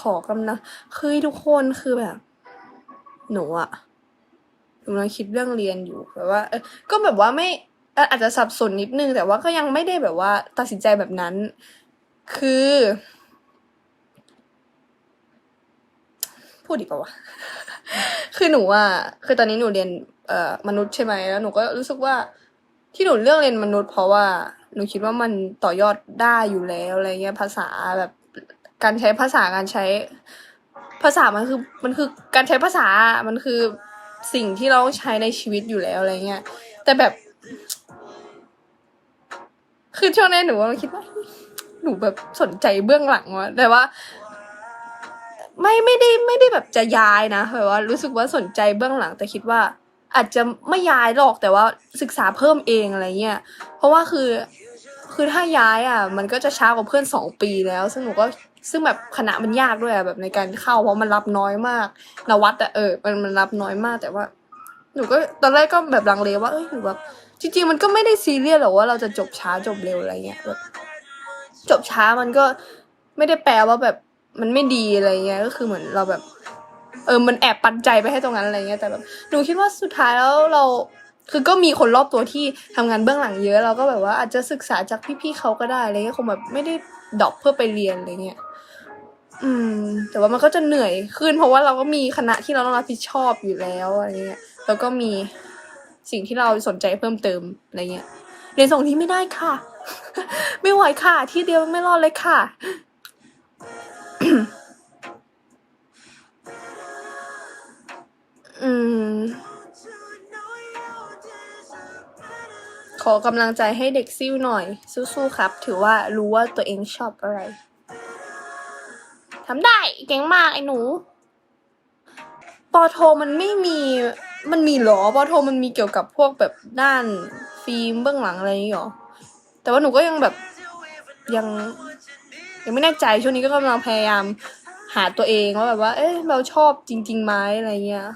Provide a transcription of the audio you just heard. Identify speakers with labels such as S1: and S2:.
S1: ขอกำลังคือทุกคนคือแบบ หนูอะกำลังคิดเรื่องเรียนอยู่แบบว่าเออก็แบบว่าไม่อาจจะสับสนนิดนึง แต่ว่าก็ยังไม่ได้แบบว่า ตัดสินใจแบบนั้น คือ พูดดีปะวะคือหนูอะคือตอนนี้หนูเรียนเอ่อมนุษย์ใช่ไหมแล้วหนูก็รู้สึกว่าที่หนูเลือกเรียนมนุษย์ เพราะว่าหนูคิดว่ามันต่อยอดได้อยู่แล้วอะไรเงี้ยภาษาแบบ การใช้ภาษาการใช้ภาษามันคือมันคือการใช้ภาษา มันคือสิ่งที่เราใช้ในชีวิตอยู่แล้วอะไรเงี้ย แต่แบบ คือช่วงนี้หนูคิดว่า หนูแบบสนใจเบื้องหลังวะแต่ว่า ไม่ไม่ได้ไม่ได้แบบจะย้ายนะแบบว่า รู้สึกว่าสนใจเบื้องหลัง แต่คิดว่า อาจจะไม่ย้ายหรอกแต่ว่าศึกษาเพิ่มเองอะไรเงี้ย เพราะว่าคือ คือถ้าย้ายอะ มันก็จะช้ากว่าเพื่อนสองปีแล้ว ซึ่งหนูก็ซึ่งแบบคณะมันยากด้วยอะแบบในการเข้าเพราะมันรับน้อยมากนวัดอะเออมันมันรับน้อยมากแต่ว่า หนูก็ตอนแรกก็แบบลังเลว่าเอ้ยหนูแบบจริงๆมันก็ไม่ได้ซีเรียสหรอกว่าเราจะจบช้าจบเร็วอะไรเงี้ยแบบจบช้ามันก็ไม่ได้แปลว่าแบบมันไม่ดีอะไรเงี้ยก็คือเหมือนเราแบบ เออมันแอบปันใจไปให้ตรงนั้นอะไรเงี้ยแต่แบบหนูคิดว่าสุดท้ายแล้วเรา คือก็มีคนรอบตัวที่ทำงานเบื้องหลังเยอะ เราก็แบบว่าอาจจะศึกษาจากพี่ๆเขาก็ได้อะไรเงี้ยคงแบบไม่ได้ดรอปเพื่อไปเรียนอะไรเงี้ยอืม แต่ว่ามันก็จะเหนื่อยขึ้น เพราะว่าเราก็มีคณะที่เราต้องรับผิดชอบอยู่แล้วอะไรเงี้ยแล้วก็มีสิ่งที่เราสนใจเพิ่มเติมอะไรเงี้ยเรียนส่งที่ไม่ได้ค่ะ ไม่ไหวค่ะ ที่เดียวไม่รอดเลยค่ะอืม ขอกำลังใจให้เด็กซิ่วหน่อย สู้ๆครับ ถือว่ารู้ว่าตัวเองชอบอะไรทำได้เก่งมากไอ้หนู ปอโทมันไม่มีมันมีหรอปอโทมันมีเกี่ยวกับพวกแบบด้านฟิล์มเบื้องหลังอะไรอย่างงี้หรอ แต่ว่าหนูก็ยังแบบยัง ยังไม่แน่ใจช่วงนี้ก็กำลังพยายามหาตัวเองว่าแบบว่า เอ๊ะเราชอบจริงๆไหมอะไรเงี้ย